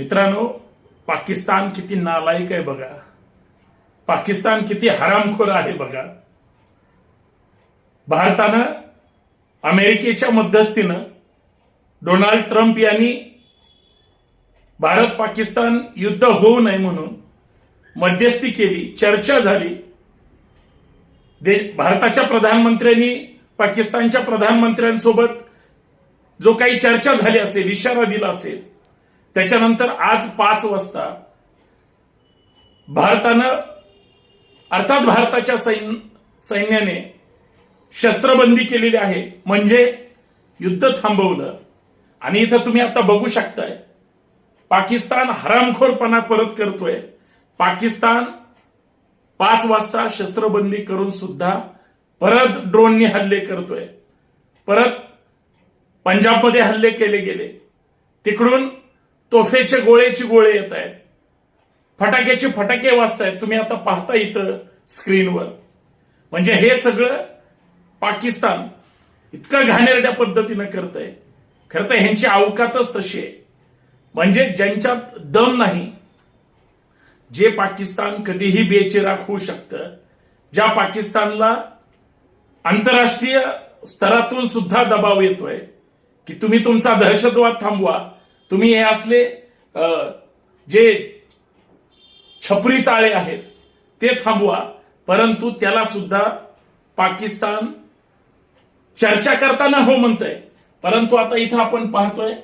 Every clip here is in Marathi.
मित्रांनो पाकिस्तान किती नालायक आहे बघा. पाकिस्तान किती हरामखोर आहे बघा. भारतानं अमेरिकेच्या मध्यस्थीनं डोनाल्ड ट्रम्प यांनी भारत पाकिस्तान युद्ध होऊ नये म्हणून मध्यस्थी केली चर्चा झाली. देश भारताच्या प्रधानमंत्र्यांनी पाकिस्तानच्या प्रधानमंत्र्यांसोबत जो काही चर्चा झाली असेल इशारा दिला असेल त्याच्यानंतर आज पाच वाजता भारतानं अर्थात भारताच्या सैन सैन्याने शस्त्रबंदी केलेली आहे. म्हणजे युद्ध थांबवलं. आणि इथं तुम्ही आता बघू शकताय पाकिस्तान हरामखोरपणा परत करतोय. पाकिस्तान पाच वाजता शस्त्रबंदी करून सुद्धा परत ड्रोननी हल्ले करतोय. परत पंजाबमध्ये हल्ले केले गेले. तिकडून तोफेचे गोळेचे गोळे येत आहेत. फटाक्याचे फटाके वाजतायत. तुम्ही आता पाहता इथं स्क्रीनवर. म्हणजे हे सगळं पाकिस्तान इतकं घाणेरड्या पद्धतीनं करतंय. खरं तर ह्यांची अवकातच तशी आहे. म्हणजे ज्यांच्यात दम नाही जे पाकिस्तान कधीही बेचिराग होऊ शकतं ज्या पाकिस्तानला आंतरराष्ट्रीय स्तरातून सुद्धा दबाव येतोय की तुम्ही तुमचा दहशतवाद थांबवा तुम्ही हे असले जे छपरी चाळे आहेत ते थांबवा. परंतु त्याला सुद्धा पाकिस्तान चर्चा करताना हो म्हणतंय. परंतु आता इथं आपण पाहतोय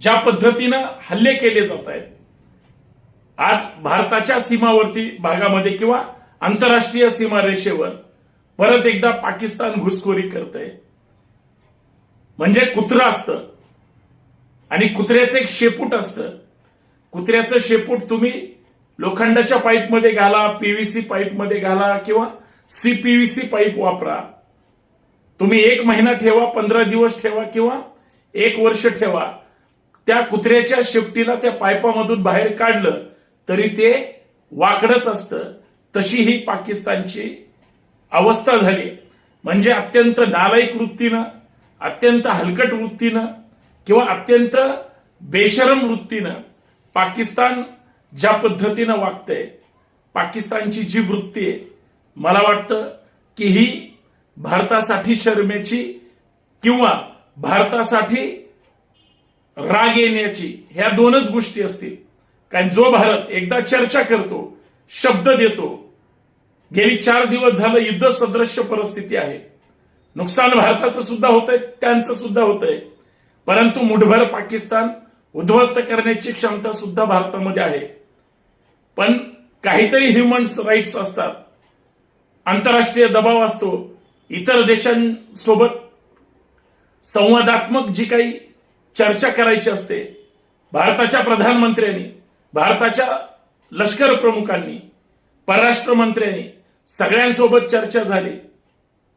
ज्या पद्धतीनं हल्ले केले जात आहेत आज भारताच्या सीमावर्ती भागामध्ये किंवा आंतरराष्ट्रीय सीमारेषेवर परत एकदा पाकिस्तान घुसखोरी करतंय. म्हणजे कुत्रं असतं. आणि कुत्र्याचं एक शेपूट असतं. कुत्र्याचं शेपूट तुम्ही लोखंडाच्या पाईपमध्ये घाला पीव्हीसी पाईपमध्ये घाला किंवा सीपीव्हीसी पाईप वापरा. तुम्ही एक महिना ठेवा पंधरा दिवस ठेवा किंवा एक वर्ष ठेवा. त्या कुत्र्याच्या शेपटीला त्या पाईपामधून बाहेर काढलं तरी ते वाकडच असतं. तशी ही पाकिस्तानची अवस्था झाली. म्हणजे अत्यंत नालायक वृत्तीनं अत्यंत हलकट वृत्तीनं किंवा अत्यंत बेशरम वृत्तीनं पाकिस्तान ज्या पद्धतीनं वागतंय पाकिस्तानची जी वृत्ती आहे मला वाटतं की ही भारतासाठी शर्मेची किंवा भारतासाठी राग येण्याची ह्या दोनच गोष्टी असतील. कारण जो भारत एकदा चर्चा करतो शब्द देतो गेली चार दिवस झालं युद्ध सदृश्य परिस्थिती आहे. नुकसान भारताचं सुद्धा होत आहे त्यांचं सुद्धा होत आहे परंतु मुठभर पाकिस्तान उद्ध्वस्त करण्याची क्षमता सुद्धा भारतामध्ये आहे. पण काहीतरी ह्युमन राईट्स असतात. आंतरराष्ट्रीय दबाव असतो. इतर देशांसोबत संवादात्मक जी काही चर्चा करायची असते भारताच्या प्रधानमंत्र्यांनी भारताच्या लष्कर प्रमुखांनी परराष्ट्र मंत्र्यांनी सगळ्यांसोबत चर्चा झाली.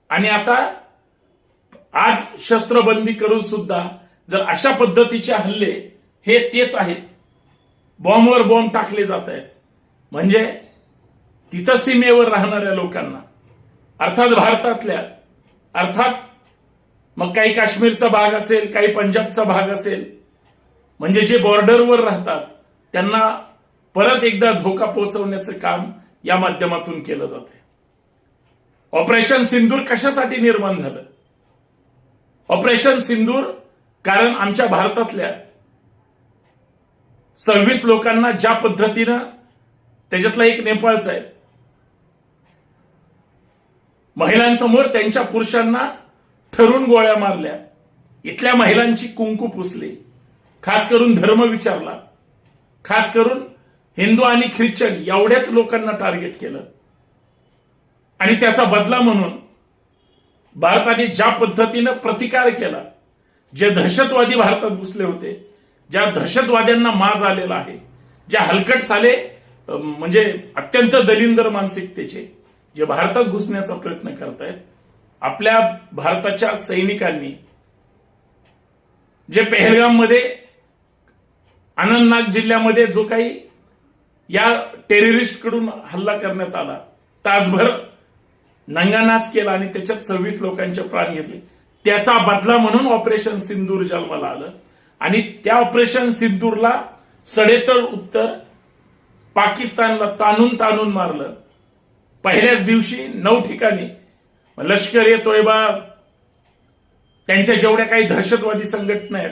आणि आता आज शस्त्रबंदी करून सुद्धा जर अशा पद्धतीचे हल्ले हे तेच आहेत बॉम्बवर बॉम्ब टाकले जात आहेत म्हणजे तिथं सीमेवर राहणाऱ्या लोकांना अर्थात भारतातल्या अर्थात मग काही काश्मीरचा भाग असेल काही पंजाबचा भाग असेल म्हणजे जे बॉर्डरवर राहतात त्यांना परत एकदा धोका पोहोचवण्याचं काम या माध्यमातून केलं जात आहे. ऑपरेशन सिंदूर कशासाठी निर्माण झालं? ऑपरेशन सिंदूर कारण आमच्या भारतातल्या सव्वीस लोकांना ज्या पद्धतीनं त्याच्यातला एक नेपाळचा आहे महिलांसमोर त्यांच्या पुरुषांना ठरून गोळ्या मारल्या इथल्या महिलांची कुंकू पुसली खास करून धर्म विचारला खास करून हिंदू आणि ख्रिश्चन एवढ्याच लोकांना टार्गेट केलं. आणि त्याचा बदला म्हणून भारताने ज्या पद्धतीनं प्रतिकार केला जे दहशतवादी भारतात घुसले होते ज्या दहशतवाद्यांना माज आलेला आहे ज्या हलकट साले म्हणजे अत्यंत दलिंदर मानसिकतेचे जे भारतात घुसण्याचा प्रयत्न करतायत आपल्या भारताच्या सैनिकांनी जे पेहलगाममध्ये अनंतनाग जिल्ह्यामध्ये जो काही या टेररिस्टकडून हल्ला करण्यात आला तासभर नंगानाच केला आणि त्याच्यात सव्वीस लोकांचे प्राण घेतले. त्याचा बदला म्हणून ऑपरेशन सिंदूर जन्माला आलं. आणि त्या ऑपरेशन सिंदूरला सडेतळ उत्तर पाकिस्तानला ताणून ताणून मारलं. पहिल्याच दिवशी नऊ ठिकाणी लष्कर ए तोयबा. त्यांच्या जेवढ्या काही दहशतवादी संघटना आहेत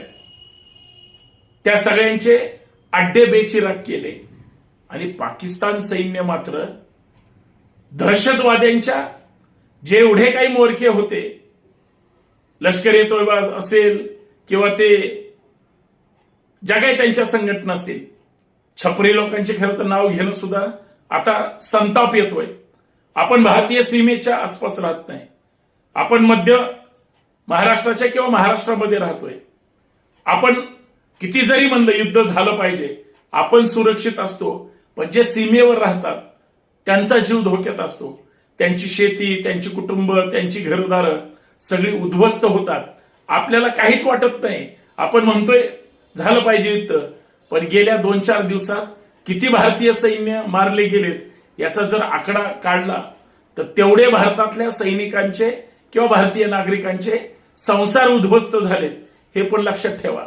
त्या सगळ्यांचे अड्डे बेचिराग केले. आणि पाकिस्तान सैन्य मात्र दहशतवाद्यांच्या जेवढे काही मोरखे होते लष्कर तोयबा असेल किंवा ते ज्या काही त्यांच्या संघटना असतील छपरी लोकांचे खरं तर नाव घेणं सुद्धा आता संताप येतोय. आपण भारतीय सीमेच्या आसपास राहत नाही. आपण मध्य महाराष्ट्राच्या किंवा महाराष्ट्रामध्ये राहतोय. आपण किती जरी म्हणलं युद्ध झालं पाहिजे आपण सुरक्षित असतो पण जे सीमेवर राहतात त्यांचा जीव धोक्यात असतो. त्यांची शेती त्यांची कुटुंब त्यांची घरदारं सगळी उद्ध्वस्त होतात. आपल्याला काहीच वाटत नाही. आपण म्हणतोय झालं पाहिजे युद्ध. पण गेल्या दोन चार दिवसात किती भारतीय सैन्य मारले गेलेत याचा जर आकडा काढला तर तेवढे भारतातल्या सैनिकांचे किंवा भारतीय नागरिकांचे संसार उद्ध्वस्त झालेत. हे पण लक्षात ठेवा.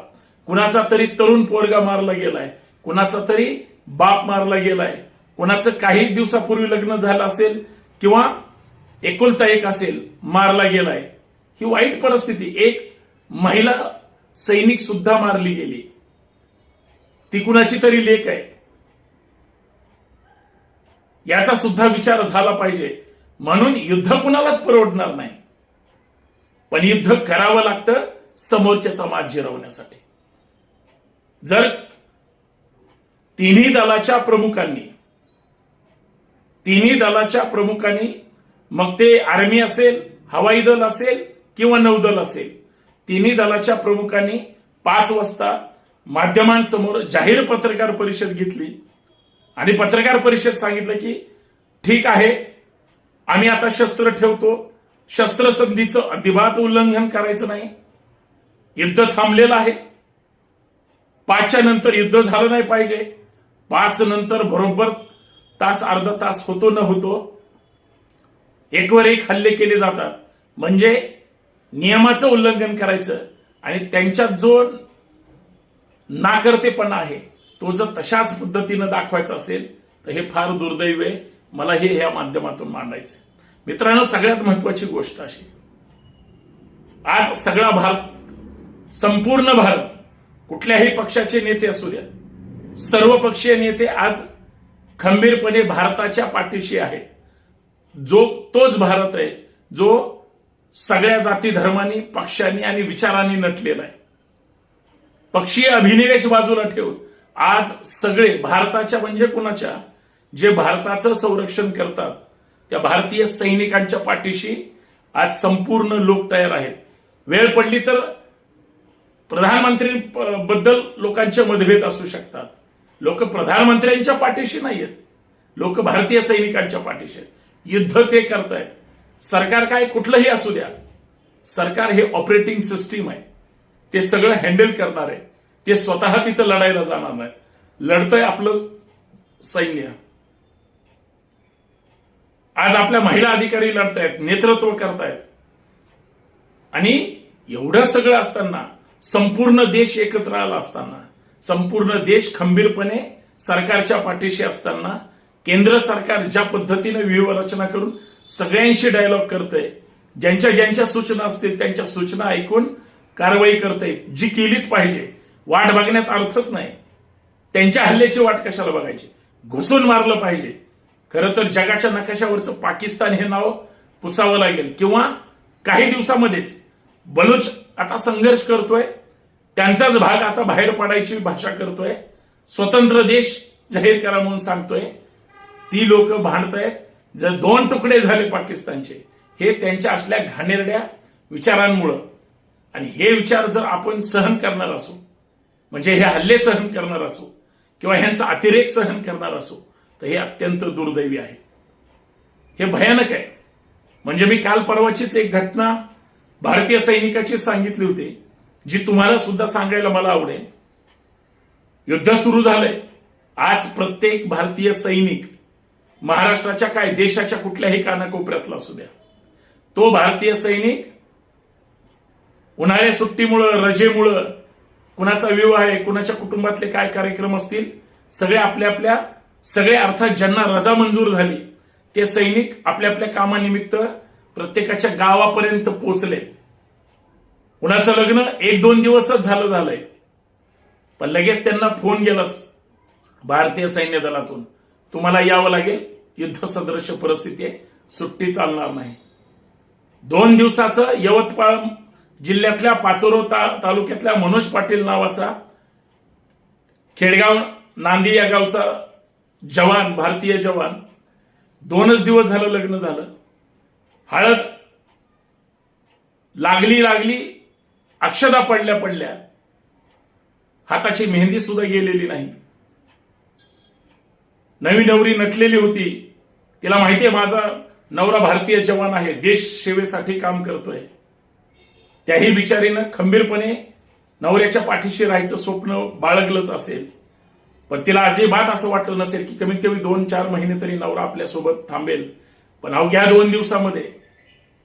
कुणाचा तरी तरुण पोरगा मारला गेलाय कुणाचा तरी बाप मारला गेलाय. कुणाचं काही दिवसापूर्वी लग्न झालं असेल किंवा एकुलता एक असेल मारला गेलाय. ही वाईट परिस्थिती. एक महिला सैनिक सुद्धा मारली गेली. ती कुणाची तरी लेख आहे. याचा सुद्धा विचार झाला पाहिजे. म्हणून युद्ध कुणालाच परवडणार नाही. पण युद्ध करावं लागतं समोरच्याचा मात जिरवण्यासाठी. जर तिन्ही दलाच्या प्रमुखांनी तिन्ही दलाच्या प्रमुखांनी मग ते आर्मी असेल हवाई दल असेल किंवा नौदल असेल तिन्ही दलाच्या प्रमुखांनी पाच वाजता माध्यमांसमोर जाहीर पत्रकार परिषद घेतली. आणि पत्रकार परिषद सांगितलं की ठीक आहे आम्ही आता शस्त्र ठेवतो. शस्त्रसंधीचं अजिबात उल्लंघन करायचं नाही. युद्ध थांबलेलं आहे. पाचच्या नंतर युद्ध झालं नाही पाहिजे. पाच नंतर बरोबर तास अर्धा तास होतो न होतो एकवर एक हल्ले केले जातात. म्हणजे नियमाचं उल्लंघन करायचं आणि त्यांच्यात जो नाकर्तेपणा आहे तो जर तशाच पद्धतीनं दाखवायचा असेल तर हे फार दुर्दैव आहे. मला हे या माध्यमातून मांडायचं मित्रांनो सगळ्यात महत्वाची गोष्ट अशी आज सगळा भारत संपूर्ण भारत कुठल्याही पक्षाचे नेते असू द्या सर्व पक्षीय नेते आज खंबीरपणे भारताच्या पाठीशी आहेत. जो तोच भारत आहे जो सगळ्या जाती धर्मांनी पक्षांनी आणि विचारांनी नटलेला आहे. पक्षीय अभिनिवेश बाजूला ठेवून आज सगळे भारताच्या म्हणजे कुणाच्या? जे भारताचं संरक्षण करतात त्या भारतीय सैनिकांच्या पाठीशी आज संपूर्ण लोक तयार आहेत. वेळ पडली तर प्रधानमंत्री बद्दल लोकांचे मतभेद असू शकतात. लोक प्रधानमंत्र्यांच्या पाठीशी नाहीयेत. लोक भारतीय सैनिकांच्या पाठीशी आहेत. युद्ध ते करतायत. सरकार काय कुठलंही असू द्या सरकार हे ऑपरेटिंग सिस्टीम आहे. ते सगळं हँडल करणार आहे. ते स्वतः तिथं लढायला जाणार नाही. लढतंय आपलं सैन्य. आज आपल्या महिला अधिकारी लढतायत नेतृत्व करतायत. आणि एवढं सगळं असताना संपूर्ण देश एकत्र आला असताना संपूर्ण देश खंबीरपणे सरकारच्या पाठीशी असताना केंद्र सरकार ज्या पद्धतीने व्यूहरचना करून सगळ्यांशी डायलॉग करतंय. ज्यांच्या ज्यांच्या सूचना असतील त्यांच्या सूचना ऐकून कारवाई करते जी केलीच पाहिजे. वाट बघण्यात अर्थच नाही. त्यांच्या हल्ल्याची वाट कशाला बघायची? घुसून मारलं पाहिजे. खरं तर जगाच्या नकाशावरचं पाकिस्तान हे नाव पुसावं लागेल. किंवा काही दिवसामध्येच बलूच आता संघर्ष करतोय. त्यांचाच भाग आता बाहेर पडायची भाषा करतोय. स्वतंत्र देश जाहीर करा म्हणून सांगतोय. ती लोक भांडतायत. जर दोन तुकडे झाले पाकिस्तानचे हे त्यांच्या असल्या घाणेरड्या विचारांमुळं. आणि हे विचार जर आपण सहन करणार असू म्हणजे हे हल्ले सहन करणार असू किंवा ह्यांचा अतिरेक सहन करणार असू तर हे अत्यंत दुर्दैवी आहे. हे भयानक आहे. म्हणजे मी काल परवाचीच एक घटना भारतीय सैनिकाची सांगितली होती जी तुम्हाला सुद्धा सांगायला मला आवडेल. युद्ध सुरू झालंय. आज प्रत्येक भारतीय सैनिक महाराष्ट्राच्या काय देशाच्या कुठल्याही कानाकोपऱ्यातला असू द्या. तो भारतीय सैनिक उन्हाळ्या सुट्टीमुळं रजेमुळं कुणाचा विवाह आहे कुणाच्या कुटुंबातले काय कार्यक्रम असतील सगळे आपल्या आपल्या सगळे अर्थात ज्यांना रजा मंजूर झाली ते सैनिक आपल्या आपल्या कामानिमित्त प्रत्येकाच्या गावापर्यंत पोचलेत कुणाचं लग्न एक दोन दिवसच झालं झालंय. पण लगेच त्यांना फोन गेला भारतीय सैन्य दलातून. तुम्हाला यावं लागेल. युद्ध सदृश परिस्थिती आहे. सुट्टी चालणार नाही. दोन दिवसाचं यवतमाळ जिल्ह्यातल्या पाचोरो ता तालुक्यातल्या मनोज पाटील नावाचा खेडगाव नांदी या गावचा जवान भारतीय जवान. दोनच दिवस झालं लग्न झालं. हळद लागली लागली अक्षदा पडल्या पडल्या. हाताची मेहंदी सुद्धा गेलेली नाही. नवी नवरी नटलेली होती. तिला माहिती आहे माझा नवरा भारतीय जवान आहे. देश सेवेसाठी काम करतोय. त्याही बिचारीनं खंबीरपणे नवऱ्याच्या पाठीशी राहायचं स्वप्न बाळगलंच असेल. पण तिला अजिबात असं वाटलं नसेल की कमीत कमी दोन चार महिने तरी नवरा आपल्यासोबत थांबेल. पण अवघ्या दोन दिवसामध्ये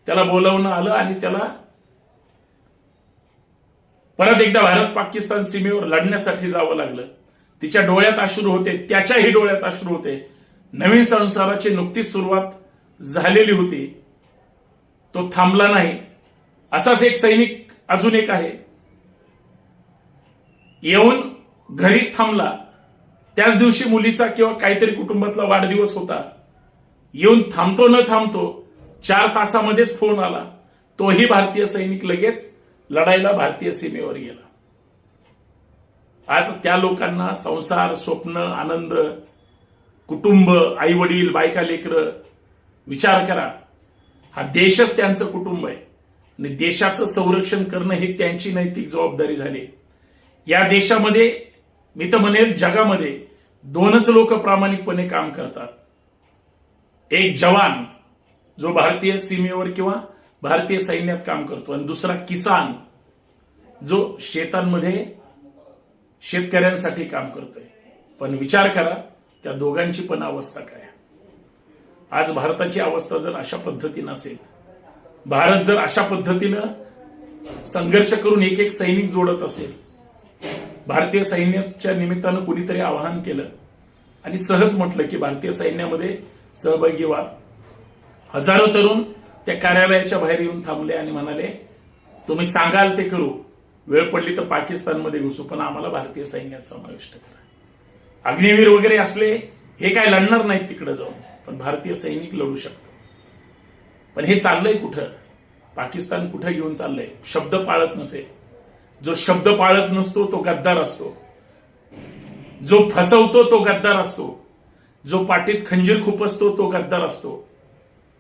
त्याला बोलवणं आलं आणि त्याला परत एकदा भारत पाकिस्तान सीमेवर लढण्यासाठी जावं लागलं. तिच्या डोळ्यात अश्रू होते त्याच्याही डोळ्यात अश्रू होते. नवीन संसाराची नुकतीच सुरुवात झालेली होती. तो थांबला नाही. असाच एक सैनिक अजून एक आहे. येऊन घरीच थांबला. त्याच दिवशी मुलीचा किंवा काहीतरी कुटुंबातला वाढदिवस होता. येऊन थांबतो न थांबतो चार तासामध्येच फोन आला. तोही भारतीय सैनिक लगेच लढायला भारतीय सीमेवर गेला. आज त्या लोकांना संसार स्वप्न आनंद कुटुंब आई वडील बायका लेकर विचार करा. हा देशच त्यांचं कुटुंब आहे. आणि देशाचं संरक्षण करणं ही त्यांची नैतिक जबाबदारी झाली. या देशामध्ये मी तर म्हणेल जगामध्ये दोनच लोक प्रामाणिकपणे काम करतात. एक जवान जो भारतीय सीमेवर किंवा भारतीय सैन्यात काम करतो. आणि दुसरा किसान जो शेतांमध्ये शेतकऱ्यांसाठी काम करतोय. पण विचार करा त्या दोघांची पण अवस्था काय आज भारताची अवस्था जर अशा पद्धतीनं असेल भारत जर अशा पद्धतीनं संघर्ष करून एक एक सैनिक जोडत असेल भारतीय सैन्याच्या निमित्तानं कुणीतरी आवाहन केलं आणि सहज म्हटलं की भारतीय सैन्यामध्ये सहभागी व्हा. हजारो तरुण त्या कार्यालयाच्या बाहेर येऊन थांबले आणि म्हणाले तुम्ही सांगाल ते करू वेळ पडली तर पाकिस्तानमध्ये घुसू पण आम्हाला भारतीय सैन्यात समाविष्ट करा. अग्निवीर वगैरे असले हे काय लढणार नाहीत तिकडे जाऊन पण भारतीय सैनिक लढू शकतो पण हे चाललंय कुठं? पाकिस्तान कुठं घेऊन चाललंय? शब्द पाळत नसेल जो शब्द पाळत नसतो तो गद्दार असतो. जो फसवतो तो गद्दार असतो. जो पाठीत खंजीर खुपसतो तो गद्दार असतो.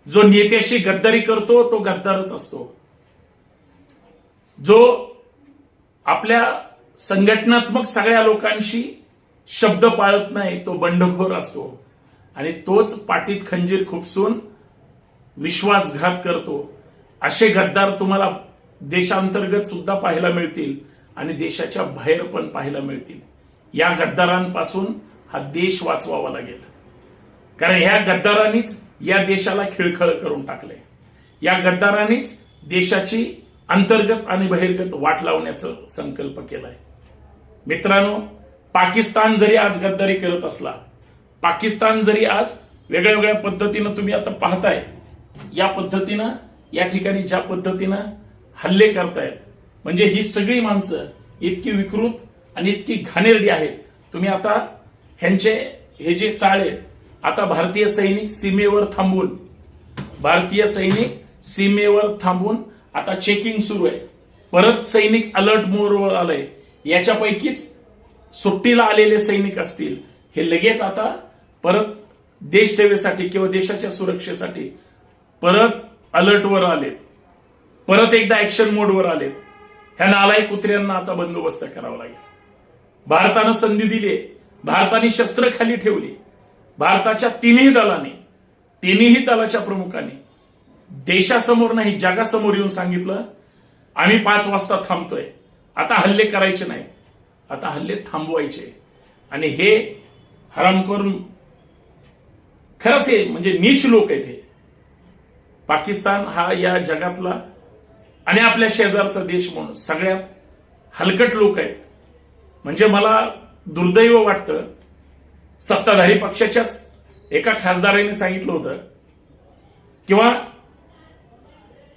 जो नेत्याशी गद्दारी करतो तो गद्दारच असतो. जो आपल्या संघटनात्मक सगळ्या लोकांशी शब्द पाळत नाही तो बंडखोर असतो. आणि तोच पाठीत खंजीर खुपसून विश्वासघात करतो. असे गद्दार तुम्हाला देशांतर्गत सुद्धा पाहायला मिळतील आणि देशाच्या बाहेर पण पाहायला मिळतील. या गद्दारांपासून हा देश वाचवावा लागेल. कारण ह्या गद्दारांनीच या देशाला खिळखळ करून टाकले या गद्दारांनीच देशाची अंतर्गत आणि बहिर्गत वाट लावण्याचं संकल्प केलाय. मित्रांनो पाकिस्तान जरी आज गद्दारी करत असला पाकिस्तान जरी आज वेगळ्या वेगळ्या पद्धतीनं तुम्ही आता पाहताय या पद्धतीनं या ठिकाणी ज्या पद्धतीनं हल्ले करतायत म्हणजे ही सगळी माणसं इतकी विकृत आणि इतकी घाणेरडी आहेत. तुम्ही आता ह्यांचे हे जे चाळे आता भारतीय सैनिक सीमेवर थांबून भारतीय सैनिक सीमेवर थांबून आता चेकिंग सुरू आहे. परत सैनिक अलर्ट मोडवर आलंय. याच्यापैकीच सुट्टीला आलेले सैनिक असतील. हे लगेच आता परत देशसेवेसाठी किंवा देशाच्या सुरक्षेसाठी परत अलर्टवर आले परत एकदा ऍक्शन मोडवर आलेत. ह्या नालायक कुत्र्यांना आता बंदोबस्त करावा लागेल. भारतानं संधी दिली भारताने शस्त्र खाली ठेवली. भारताच्या तिन्ही दलाने तिन्ही दलाच्या प्रमुखांनी देशासमोर नाही जगासमोर येऊन सांगितलं. आम्ही पाच वाजता थांबतोय. आता हल्ले करायचे नाही. आता हल्ले थांबवायचे. आणि हे हरामखोर खरंच हे म्हणजे नीच लोक आहेत हे. पाकिस्तान हा या जगातला आणि आपल्या शेजारचा देश म्हणून सगळ्यात हलकट लोक आहेत. म्हणजे मला दुर्दैव वाटतं सत्ताधारी पक्षाच्याच एका खासदाराने सांगितलं होतं किंवा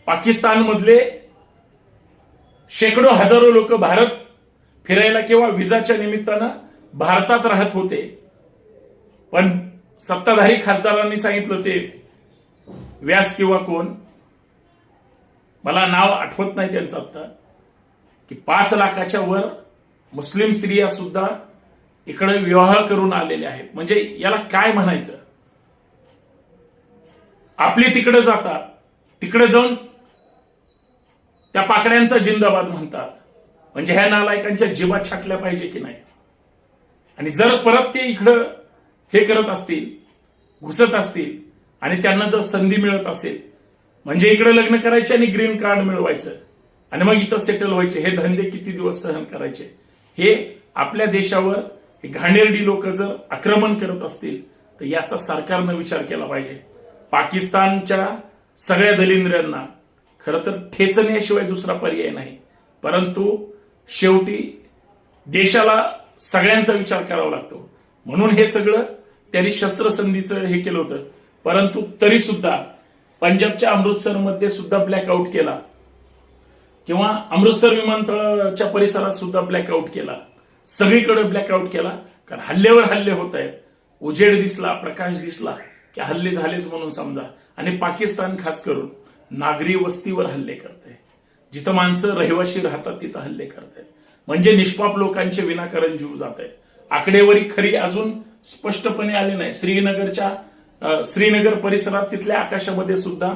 पाकिस्तानमधले शेकडो हजारो लोक भारत फिरायला किंवा विजाच्या निमित्तानं भारतात राहत होते. पण सत्ताधारी खासदारांनी सांगितलं ते व्यास किंवा कोण? मला नाव आठवत नाही त्यांचं आता. की पाच लाखाच्या वर मुस्लिम स्त्रिया सुद्धा इकडे विवाह करून आलेल्या आहेत. म्हणजे याला काय म्हणायचं? आपली तिकडे जातात तिकडे जाऊन त्या पाकड्यांचा जिंदाबाद म्हणतात. म्हणजे ह्या नालायकांच्या जीवात छाटल्या पाहिजे की नाही? आणि जर परत ते इकडं हे करत असतील घुसत असतील आणि त्यांना जर संधी मिळत असेल म्हणजे इकडे लग्न करायचे आणि ग्रीन कार्ड मिळवायचं आणि मग इथं सेटल व्हायचे हे धंदे किती दिवस सहन करायचे? हे आपल्या देशावर हे घाणेरडी लोक जर आक्रमण करत असतील तर याचा सरकारनं विचार केला पाहिजे. पाकिस्तानच्या सगळ्या दलिंद्र्यांना खरं तर ठेचण्याशिवाय दुसरा पर्याय नाही. परंतु शेवटी देशाला सगळ्यांचा विचार करावा लागतो. म्हणून हे सगळं त्यांनी शस्त्रसंधीचं हे केलं होतं. परंतु तरी सुद्धा पंजाबच्या अमृतसरमध्ये सुद्धा ब्लॅकआउट केला. किंवा अमृतसर विमानतळाच्या परिसरात सुद्धा ब्लॅकआउट केला. सगळीकडे ब्लॅकआउट केला. कारण हल्ल्यावर हल्ले होत आहेत. उजेड दिसला प्रकाश दिसला की हल्ले झालेच म्हणून समजा. आणि पाकिस्तान खास करून. नागरी वस्तीवर हल्ले करते. जिथं माणसं रहिवाशी राहतात तिथं हल्ले करतायत म्हणजे निष्पाप लोकांचे विनाकारण जीव जात. आहेत आकडेवारी खरी अजून स्पष्टपणे आली नाही. श्रीनगरच्या श्रीनगर परिसरात तिथल्या आकाशामध्ये सुद्धा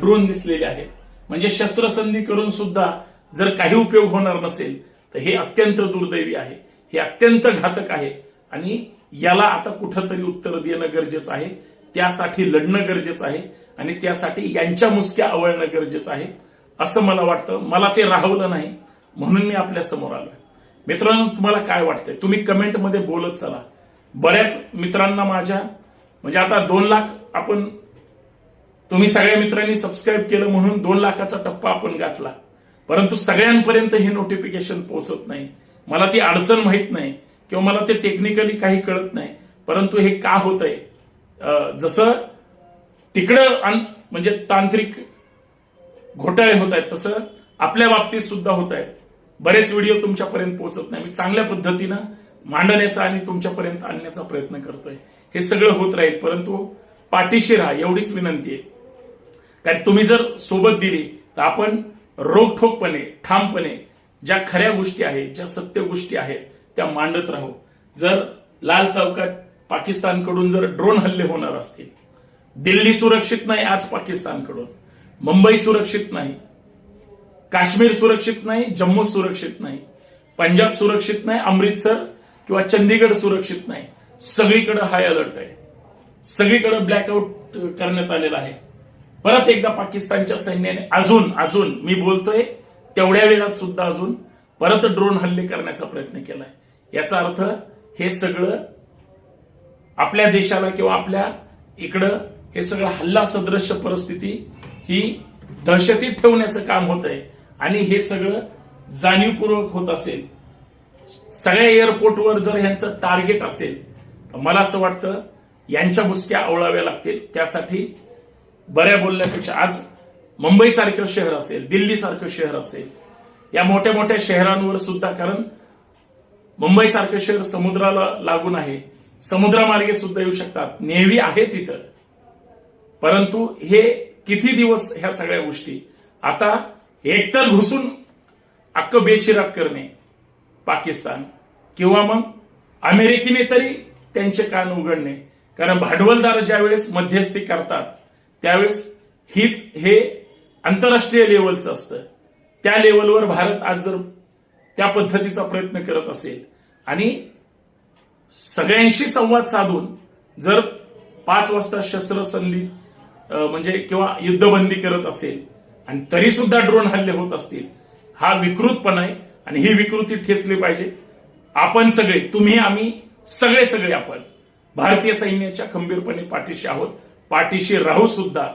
ड्रोन दिसलेले आहेत. म्हणजे शस्त्रसंधी करून सुद्धा जर काही उपयोग होणार नसेल तर हे अत्यंत दुर्दैवी आहे. हे अत्यंत घातक आहे. आणि याला आता कुठंतरी उत्तर देणं गरजेचं आहे. त्यासाठी लढणं गरजेचं आहे. आणि त्यासाठी यांच्या मुसक्या आवळणं गरजेचं आहे. असं मला वाटतं. मला ते राहवलं नाही. म्हणून मी आपल्यासमोर आलोय. मित्रांनो तुम्हाला काय वाटतंय? तुम्ही कमेंटमध्ये बोलत चला. बऱ्याच मित्रांना माझ्या म्हणजे आता दोन लाख आपण तुम्ही सगळ्या मित्रांनी सबस्क्राईब केलं म्हणून दोन लाखाचा टप्पा आपण गाठला. परंतु सगळ्यांपर्यंत हे नोटिफिकेशन पोहोचत नाही. मला ती अडचण माहीत नाही. किंवा मला ते टेक्निकली काही कळत नाही. परंतु हे का होत आहे जसं तिकडं म्हणजे तांत्रिक घोटाळे होत आहेत. तसं आपल्या बाबतीत सुद्धा होत आहेत. बरेच व्हिडिओ तुमच्यापर्यंत पोहोचत नाही. मी चांगल्या पद्धतीनं मांडण्याचा आणि तुमच्यापर्यंत आणण्याचा प्रयत्न करतोय. हे सगळं होत राहील परंतु पाठीशी राहा एवढीच विनंती आहे. कारण तुम्ही जर सोबत दिली तर आपण रोखठोकपणे ठामपणे ज्या खऱ्या गोष्टी आहेत ज्या सत्य गोष्टी आहेत त्या मांडत राहू. जर लाल चौकात पाकिस्तानकडून जर ड्रोन हल्ले होणार असतील दिल्ली सुरक्षित नाही आज पाकिस्तानकडून. मुंबई सुरक्षित नाही. काश्मीर सुरक्षित नाही जम्मू सुरक्षित नाही. पंजाब सुरक्षित नाही अमृतसर किंवा चंदीगड सुरक्षित नाही. सगळीकडे हाय अलर्ट आहे. सगळीकडे ब्लॅकआउट करण्यात आलेला आहे. परत एकदा पाकिस्तानच्या सैन्याने अजून अजून मी बोलतोय तेवढ्या वेळात सुद्धा अजून परत ड्रोन हल्ले करण्याचा प्रयत्न केलाय. याचा अर्थ हे सगळं आपल्या देशाला किंवा आपल्या इकडं हे सगळं हल्ला सदृश्य परिस्थिती ही दहशतीत ठेवण्याचं काम होत आहे. आणि हे सगळं जाणीवपूर्वक होत असेल सगळ्या एअरपोर्टवर जर ह्यांचं टार्गेट असेल तर मला असं वाटतं यांच्या मुसक्या आवळाव्या लागतील. त्यासाठी बऱ्या बोलण्यापेक्षा आज मुंबईसारखं शहर असेल दिल्लीसारखं शहर असेल या मोठ्या मोठ्या शहरांवर सुद्धा कारण मुंबईसारखं शहर समुद्राला लागून आहे. समुद्रामार्गे सुद्धा येऊ शकतात. नेव्ही आहे तिथं परंतु हे किती दिवस ह्या सगळ्या गोष्टी? आता एकतर घुसून अक्क बेचिराग करणे पाकिस्तान किंवा मग अमेरिकेने तरी त्यांचे कान उघडणे. कारण भांडवलदार ज्यावेळेस मध्यस्थी करतात त्यावेळेस हित हे आंतरराष्ट्रीय लेवलचं असतं. त्या लेवलवर भारत आज जर त्या पद्धतीचा प्रयत्न करत असेल आणि सगळ्यांशी संवाद साधून जर पाच वाजता शस्त्रसंधी म्हणजे किंवा युद्धबंदी करत असेल आणि तरी सुद्धा ड्रोन हल्ले होत असतील हा विकृतपणा आहे आणि ही विकृती ठेचली पाहिजे. आपण सगळे तुम्ही आम्ही सगळे सगळे आपण भारतीय सैन्याच्या खंबीरपणे पाठीशी आहोत. पाठीशी राहू सुद्धा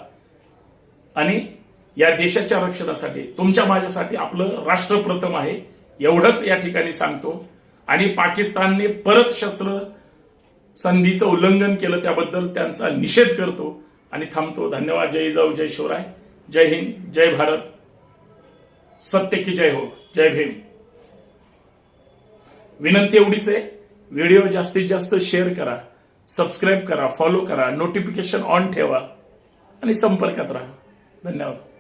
आणि या देशाच्या रक्षणासाठी तुमच्या माझ्यासाठी आपलं राष्ट्र प्रथम आहे एवढंच या ठिकाणी सांगतो. आणि पाकिस्तानने परत शस्त्र संधीचं उल्लंघन केलं त्याबद्दल त्यांचा निषेध करतो. आणि थांबतो. धन्यवाद. जय जाऊ जय शिवराय. जय हिंद जय भारत. सत्य की जय हो. जय भीम. विनंती एवढीच आहे. व्हिडिओ जास्तीत जास्त शेअर करा. सबस्क्राईब करा फॉलो करा. नोटिफिकेशन ऑन ठेवा. आणि संपर्कात राहा. धन्यवाद.